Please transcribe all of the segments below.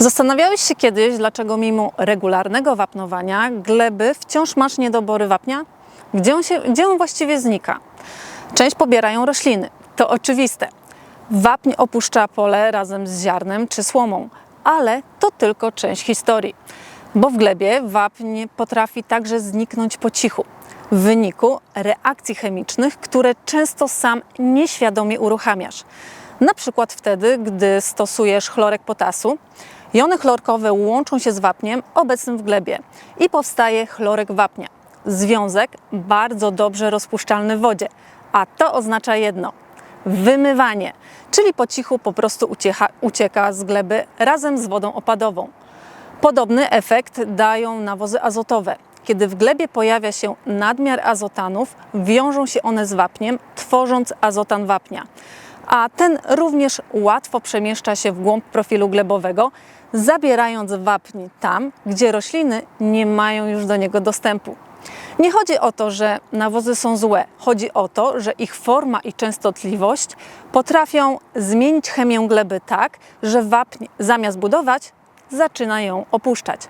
Zastanawiałeś się kiedyś, dlaczego mimo regularnego wapnowania gleby wciąż masz niedobory wapnia? Gdzie on, się, gdzie on właściwie znika? Część pobierają rośliny, to oczywiste. Wapń opuszcza pole razem z ziarnem czy słomą, ale to tylko część historii. Bo w glebie wapń potrafi także zniknąć po cichu w wyniku reakcji chemicznych, które często sam nieświadomie uruchamiasz. Na przykład wtedy, gdy stosujesz chlorek potasu, jony chlorkowe łączą się z wapniem obecnym w glebie i powstaje chlorek wapnia. Związek bardzo dobrze rozpuszczalny w wodzie, a to oznacza jedno wymywanie, czyli po cichu po prostu uciecha, ucieka z gleby razem z wodą opadową. Podobny efekt dają nawozy azotowe. Kiedy w glebie pojawia się nadmiar azotanów, wiążą się one z wapniem, tworząc azotan wapnia. A ten również łatwo przemieszcza się w głąb profilu glebowego, zabierając wapń tam, gdzie rośliny nie mają już do niego dostępu. Nie chodzi o to, że nawozy są złe. Chodzi o to, że ich forma i częstotliwość potrafią zmienić chemię gleby tak, że wapń zamiast budować, zaczyna ją opuszczać.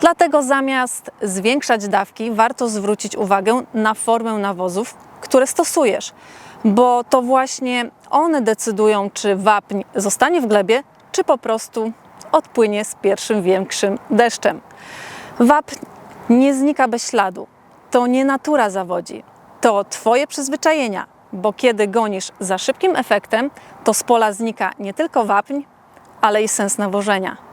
Dlatego zamiast zwiększać dawki, warto zwrócić uwagę na formę nawozów, które stosujesz, bo to właśnie one decydują, czy wapń zostanie w glebie, czy po prostu odpłynie z pierwszym większym deszczem. Wapń nie znika bez śladu. To nie natura zawodzi, to Twoje przyzwyczajenia, bo kiedy gonisz za szybkim efektem, to z pola znika nie tylko wapń, ale i sens nawożenia.